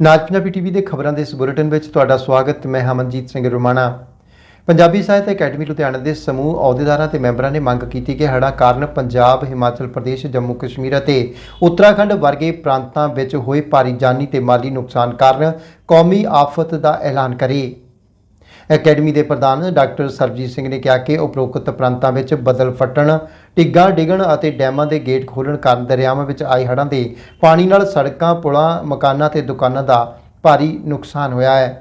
ਨਾਜ Punjabi TV ਦੇ ਖਬਰਾਂ ਦੇ ਇਸ ਬੁਲੇਟਿਨ ਵਿੱਚ ਤੁਹਾਡਾ ਸਵਾਗਤ, ਮੈਂ ਹਮਨਜੀਤ ਸਿੰਘ ਰੁਮਾਣਾ। ਪੰਜਾਬੀ ਸਾਹਿਤ ਅਕੈਡਮੀ ਲੁਧਿਆਣਾ ਦੇ ਸਮੂਹ ਅਹੁਦੇਦਾਰਾਂ ਤੇ ਮੈਂਬਰਾਂ ਨੇ ਮੰਗ ਕੀਤੀ ਕਿ ਹੜ੍ਹਾਂ ਕਾਰਨ ਪੰਜਾਬ, ਹਿਮਾਚਲ ਪ੍ਰਦੇਸ਼, ਜੰਮੂ ਕਸ਼ਮੀਰ ਅਤੇ ਉੱਤਰਾਖੰਡ ਵਰਗੇ ਪ੍ਰਾਂਤਾਂ ਵਿੱਚ ਹੋਏ ਭਾਰੀ ਜਾਨੀ ਤੇ ਮਾਲੀ ਨੁਕਸਾਨ ਕਾਰਨ ਕੌਮੀ ਆਫਤ ਦਾ ਐਲਾਨ ਕਰੇ। ਅਕੈਡਮੀ ਦੇ ਪ੍ਰਧਾਨ ਡਾਕਟਰ ਸਰਜੀਤ ਸਿੰਘ ਨੇ ਕਿਹਾ ਕਿ ਉਪਰੋਕਤ ਪ੍ਰਾਂਤਾਂ ਵਿੱਚ ਬਦਲ ਫਟਣ ਟਿੱਗਾਂ ਡਿੱਗਣ ਅਤੇ ਡੈਮਾਂ ਦੇ ਗੇਟ ਖੋਲ੍ਹਣ ਕਾਰਨ ਦਰਿਆਵਾਂ ਵਿੱਚ ਆਏ ਹੜ੍ਹਾਂ ਦੇ ਪਾਣੀ ਨਾਲ ਸੜਕਾਂ, ਪੁਲਾਂ, ਮਕਾਨਾਂ ਤੇ ਦੁਕਾਨਾਂ ਦਾ ਭਾਰੀ ਨੁਕਸਾਨ ਹੋਇਆ ਹੈ।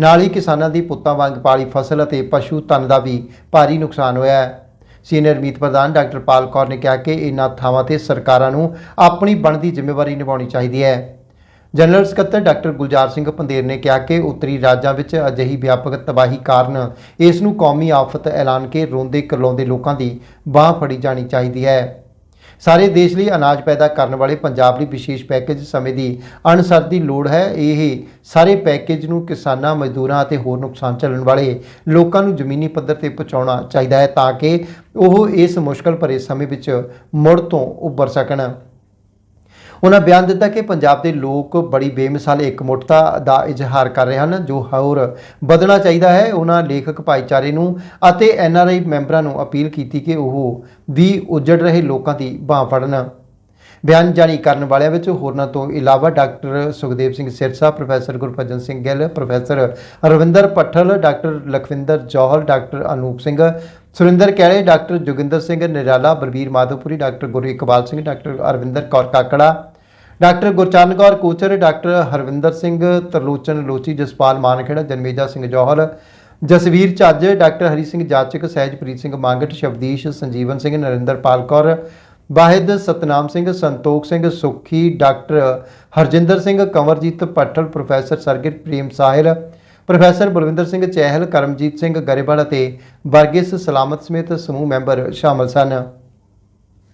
ਨਾਲ ਹੀ ਕਿਸਾਨਾਂ ਦੀ ਪੁੱਤਾਂ ਵਾਂਗ ਪਾਲੀ ਫਸਲ ਅਤੇ ਪਸ਼ੂ ਧਨ ਦਾ ਵੀ ਭਾਰੀ ਨੁਕਸਾਨ ਹੋਇਆ ਹੈ। ਸੀਨੀਅਰ ਮੀਤ ਪ੍ਰਧਾਨ ਡਾਕਟਰ ਪਾਲ ਕੌਰ ਨੇ ਕਿਹਾ ਕਿ ਇਨ੍ਹਾਂ ਥਾਵਾਂ ਤੇ ਸਰਕਾਰਾਂ ਨੂੰ ਆਪਣੀ ਬਣਦੀ ਜ਼ਿੰਮੇਵਾਰੀ ਨਿਭਾਉਣੀ ਚਾਹੀਦੀ ਹੈ। ਜਨਰਲ ਸਕੱਤਰ ਡਾਕਟਰ ਗੁਲਜ਼ਾਰ ਸਿੰਘ ਪੰਦੇਰ ਨੇ ਕਿਹਾ ਕਿ ਉੱਤਰੀ ਰਾਜਾਂ ਵਿੱਚ ਅਜਿਹੀ ਵਿਆਪਕ ਤਬਾਹੀ ਕਾਰਨ ਇਸ ਨੂੰ ਕੌਮੀ ਆਫਤ ਐਲਾਨ ਕੇ ਰੋਂਦੇ ਕਰਲਾਉਂਦੇ ਲੋਕਾਂ ਦੀ ਬਾਹ ਫੜੀ ਜਾਣੀ ਚਾਹੀਦੀ ਹੈ। ਸਾਰੇ ਦੇਸ਼ ਲਈ ਅਨਾਜ ਪੈਦਾ ਕਰਨ ਵਾਲੇ ਪੰਜਾਬ ਲਈ ਵਿਸ਼ੇਸ਼ ਪੈਕੇਜ ਸਮੇਂ ਦੀ ਅਨਸਰ ਦੀ ਲੋੜ ਹੈ। ਇਹ ਸਾਰੇ ਪੈਕੇਜ ਨੂੰ ਕਿਸਾਨਾਂ, ਮਜ਼ਦੂਰਾਂ ਅਤੇ ਹੋਰ ਨੁਕਸਾਨ ਝੱਲਣ ਵਾਲੇ ਲੋਕਾਂ ਨੂੰ ਜ਼ਮੀਨੀ ਪੱਧਰ ਤੇ ਪਹੁੰਚਾਉਣਾ ਚਾਹੀਦਾ ਹੈ ਤਾਂ ਕਿ ਉਹ ਇਸ ਮੁਸ਼ਕਲ ਭਰੇ ਸਮੇਂ ਵਿੱਚ ਮੁੜ ਤੋਂ ਉੱਭਰ ਸਕਣ। ਉਹਨਾਂ ਬਿਆਨ ਦਿੱਤਾ ਕਿ ਪੰਜਾਬ ਦੇ ਲੋਕ ਬੜੀ ਬੇਮਿਸਾਲ ਇਕਮੁੱਠਤਾ ਦਾ ਇਜ਼ਹਾਰ ਕਰ ਰਹੇ ਹਨ, ਜੋ ਹੋਰ ਵਧਣਾ ਚਾਹੀਦਾ ਹੈ। ਉਹਨਾਂ ਲੇਖਕ ਭਾਈਚਾਰੇ ਨੂੰ ਅਤੇ ਐਨਆਰਆਈ ਮੈਂਬਰਾਂ ਨੂੰ ਅਪੀਲ ਕੀਤੀ ਕਿ ਉਹ ਵੀ ਉਜੜ ਰਹੇ ਲੋਕਾਂ ਦੀ ਬਾਹ ਫੜਨ। ਬਿਆਨ ਜਾਰੀ ਕਰਨ ਵਾਲਿਆਂ ਵਿੱਚ ਹੋਰਨਾਂ ਤੋਂ ਇਲਾਵਾ doctor Sukhdev Singh Sirsa, professor Gurbhajan Singh Gill, professor Ravinder Pathal doctor Lakhwinder Johal, doctor Anoop Singh, Surinder Kaile, doctor Joginder Singh Nirala, Balbir Madhopuri, doctor Guru Iqbal Singh, doctor Arvinder Kaur Kakra, doctor Gurcharan Kaur Kochar, doctor Harvinder Singh Tarlochan Lochi, Jaspal Mankhera, Janmeja Singh Johal, Jasvir Chajj doctor Hari Singh Jachak, Sahajpreet Singh Mangat, Shabdish Sanjeevan Singh, Narinderpal Kaur Wahid Satnam Singh, Santokh Singh Sukhi, doctor Harjinder Singh Kanwarjit Pathal professor Sargit Prem Sahil, professor Balwinder Singh Chahal, Karamjit Singh Grewal ਅਤੇ ਵਰਗਿਸ ਸਲਾਮਤ ਸਮੇਤ ਸਮੂਹ member ਸ਼ਾਮਲ ਸਨ।